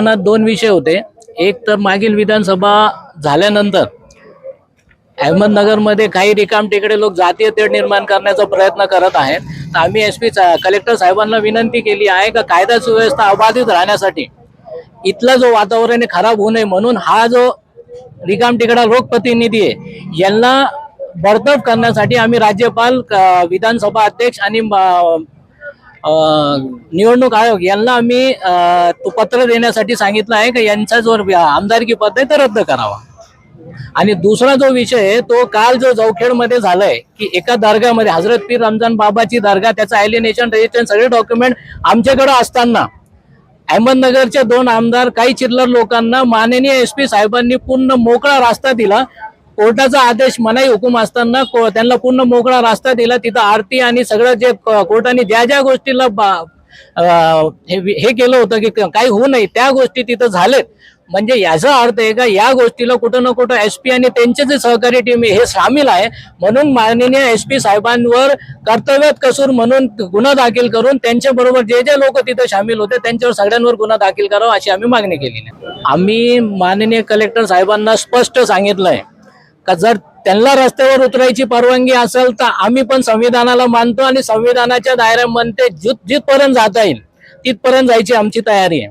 ना दोन विषय होते. एक तर मागील विधानसभा झाल्यानंतर अहमदनगरमध्ये काही रिकाम टेकडे लोक जातीय तेढ निर्माण करण्याचा प्रयत्न करत आहेत. तर आम्ही एस पी कलेक्टर साहेबांना विनंती केली आहे का कायदा सुव्यवस्था अबाधित राहण्यासाठी इथला जो वातावरण खराब होऊ नये म्हणून हा जो रिकाम टिकडा लोकप्रतिनिधी आहे यांना बडतर्फ करण्यासाठी आम्ही राज्यपाल विधानसभा अध्यक्ष आणि निवडणूक आयोग यांना आम्ही तो पत्र देण्यासाठी सांगितलं आहे की यांचा जो आमदारकी पद आहे तो रद्द करावा. आणि दुसरा जो विषय आहे तो काल जो जवखेडमध्ये झालाय की एका दर्गामध्ये हजरत पीर रमजान बाबाची दर्गा त्याचं आयलिनेशन रजिस्ट्रेशन सगळे डॉक्युमेंट आमच्याकडे असताना अहमदनगरचे दोन आमदार काही चिल्लर लोकांना माननीय एस पी साहेबांनी पूर्ण मोकळा रास्ता दिला कोर्टाचा आदेश मनाई हुकूम असताना त्यांना पूर्ण मोकळा रास्ता दिला. तिथं आरती आणि सगळं जे कोर्टाने ज्या ज्या गोष्टीला बा- हे केलं होतं की काही होऊ नये त्या गोष्टी तिथं झालेत. म्हणजे याचा अर्थ आहे का या गोष्टीला कुठं ना कुठं एस पी आणि त्यांचे जे सहकारी टीम आहे हे सामील आहे. म्हणून माननीय एस पी साहेबांवर कर्तव्यात कसूर म्हणून गुन्हा दाखल करून त्यांच्या बरोबर जे जे लोक तिथे सामील होते त्यांच्यावर सगळ्यांवर गुन्हा दाखल करावा अशी आम्ही मागणी केलेली आहे. आम्ही माननीय कलेक्टर साहेबांना स्पष्ट सांगितलंय का जर त्यांना रस्त्यावर उतरायची परवानगी असेल तर आम्ही पण संविधानाला मानतो आणि संविधानाच्या दायऱ्यामध्ये जित जिथपर्यंत जाता येईल तिथपर्यंत जायची आमची तयारी आहे.